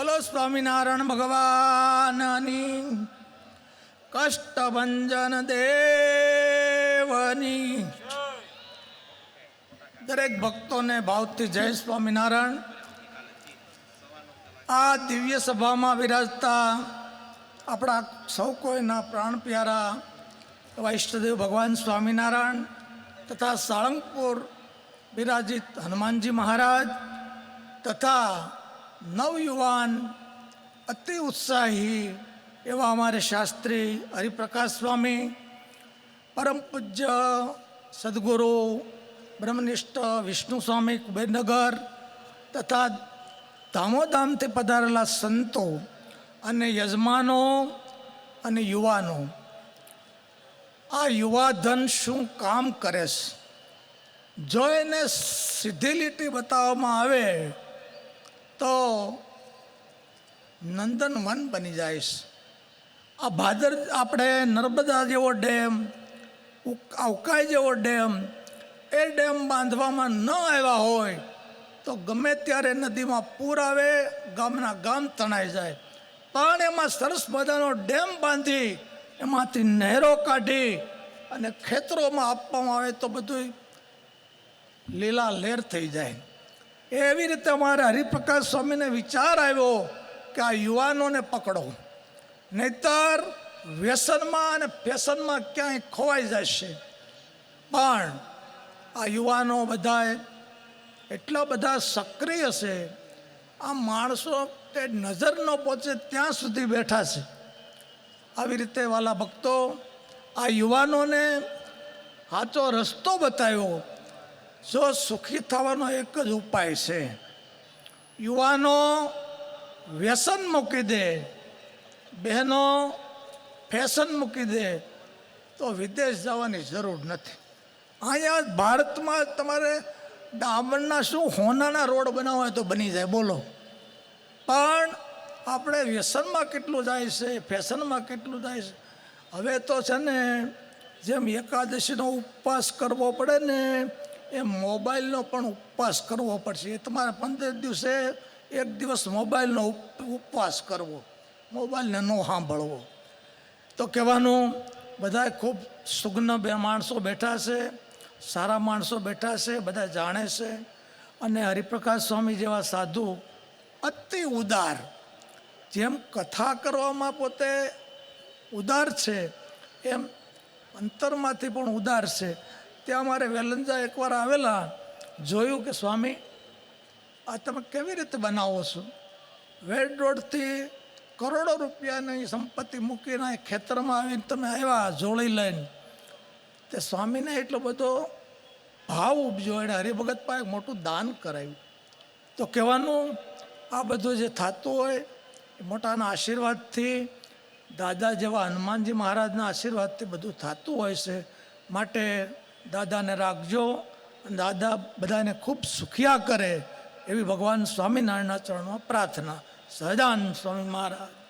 બોલો સ્વામિનારાયણ ભગવાનની કષ્ટભંજન દેવની. દરેક ભક્તોને ભાવથી જય સ્વામિનારાયણ. આ દિવ્ય સભામાં વિરાજતા આપણા સૌ કોઈના પ્રાણ પ્યારા એવા ભગવાન સ્વામિનારાયણ તથા સાળંગપુર બિરાજિત હનુમાનજી મહારાજ તથા નવયુવાન, અતિ ઉત્સાહી એવા અમારે શાસ્ત્રી હરિપ્રકાશ સ્વામી, પરમ પૂજ્ય સદગુરુ, બ્રહ્મનિષ્ઠ વિષ્ણુ સ્વામી કુબેરનગર તથા ધામોધામથી પધારેલા સંતો અને યજમાનો અને યુવાનો. આ યુવાધન શું કામ કરે છે? જો એને સીધી લીટી બતાવવામાં આવે તો નંદનવન બની જાય આ ભાદર આપણે નર્મદા જેવો ડેમ અવકાય જેવો ડેમ, એ ડેમ બાંધવામાં ન આવ્યા હોય તો ગમે ત્યારે નદીમાં પૂર આવે, ગામના ગામ તણાઈ જાય. પણ એમાં સરસ મજાનો ડેમ બાંધી, એમાંથી નહેરો કાઢી અને ખેતરોમાં આપવામાં આવે તો બધું લીલા લેર થઈ જાય. એવી રીતે અમારે હરિપ્રકાશ સ્વામીને વિચાર આવ્યો કે આ યુવાનોને પકડો. નહીતર વ્યસનમાં અને ફેશનમાં ક્યાંય ખોવાઈ જશે. પણ આ યુવાનો બધાએ એટલા બધા સક્રિય છે, આ માણસો તે નજર ન પહોંચે ત્યાં સુધી બેઠા છે. આવી રીતે વાલા ભક્તો આ યુવાનોને સાચો રસ્તો બતાવ્યો જો સુખી થવાનો એક જ ઉપાય છે, યુવાનો વ્યસન મૂકી દે, બહેનો ફેશન મૂકી દે, તો વિદેશ જવાની જરૂર નથી. અહીંયા ભારતમાં તમારે ડામરના શું હોનાના રોડ બનાવવા હોય તો બની જાય, બોલો. પણ આપણે વ્યસનમાં કેટલું જાય છે, ફેશનમાં કેટલું જાય છે? હવે તો છે ને, જેમ એકાદશીનો ઉપવાસ કરવો પડે ને એમ મોબાઈલનો પણ ઉપવાસ કરવો પડશે. એ તમારે પંદર દિવસે એક દિવસ મોબાઈલનો ઉપ- ઉપવાસ કરવો. મોબાઈલને ન સાંભળવો. તો કહેવાનું બધા ખૂબ સુગ્ન બે માણસો બેઠા છે, સારા માણસો બેઠા છે, બધા જાણે છે અને હરિપ્રકાશ સ્વામી જેવા સાધુ અતિ ઉદાર. જેમ કથા કરવામાં પોતે ઉદાર છે, એમ અંતરમાંથી પણ ઉદાર છે. ત્યાં મારે વેલંજા એકવાર આવેલા, જોયું કે સ્વામી, આ તમે કેવી રીતે બનાવો છો? વેડ રોડથી કરોડો રૂપિયાની સંપત્તિ મૂકીને ખેતરમાં આવીને તમે આવ્યા જોડી લઈને. તે સ્વામીને એટલો બધો ભાવ ઉપજો એણે હરિભગત પાસે મોટું દાન કરાવ્યું. તો કહેવાનું, આ બધું જે થતું હોય, એ મોટાના આશીર્વાદથી, દાદા જેવા હનુમાનજી મહારાજના આશીર્વાદથી બધું થતું હોય છે. માટે દાદાને રાખજો. દાદા બધાને ખૂબ સુખિયા કરે એવી ભગવાન સ્વામિનારાયણના ચરણમાં પ્રાર્થના. સહજાન સ્વામી મહારાજ.